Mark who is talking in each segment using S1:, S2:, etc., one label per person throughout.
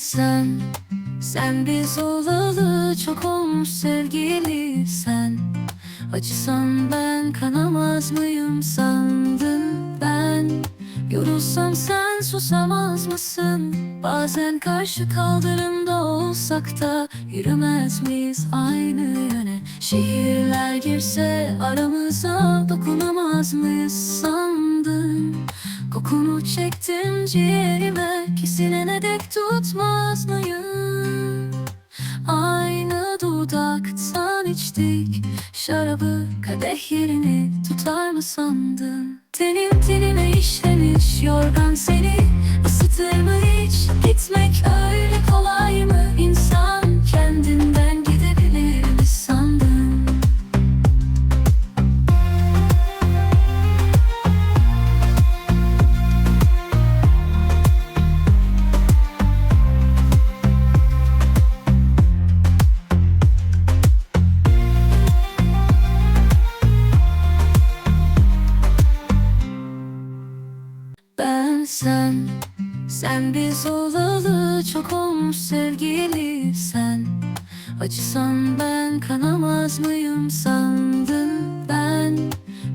S1: sen Sen biz olalı çok olmuş sevgili sen. Acısan ben kanamaz mıyım sandın ben? Yorulsam sen susamaz mısın? Bazen karşı kaldırımda olsak da Yürümez miyiz aynı yöne? Şehirler girse aramıza Dokunamaz mıyız sandın? Kokunu çektim ciğerime Kesilene dek tutmaz mıyım? Aynı dudaktan içtik. Şarabı kadeh yerini tutar mı sandın? Tenim tenime sen Sen biz olalı çok olmuş sevgili sen. Acısan ben kanamaz mıyım sandın ben?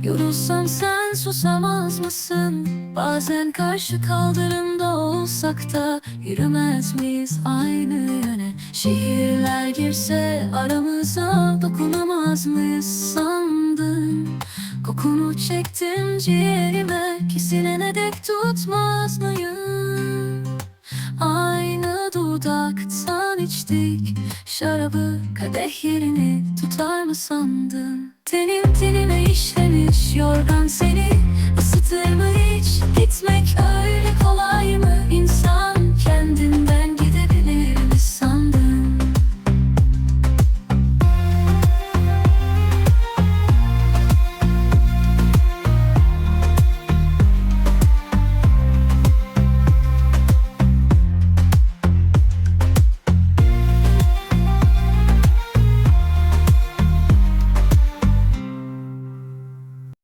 S1: Yorulsam sen susamaz mısın? Bazen karşı kaldırımda olsak da Yürümez miyiz aynı yöne? Şehirler girse aramıza Dokunamaz mıyız sandın Kokunu çektim ciğerime Kesilene dek tutmaz mıyım? Aynı dudaktan içtik Şarabı kadeh yerini tutar mı sandın? Tenim tenime işlemiş yorgan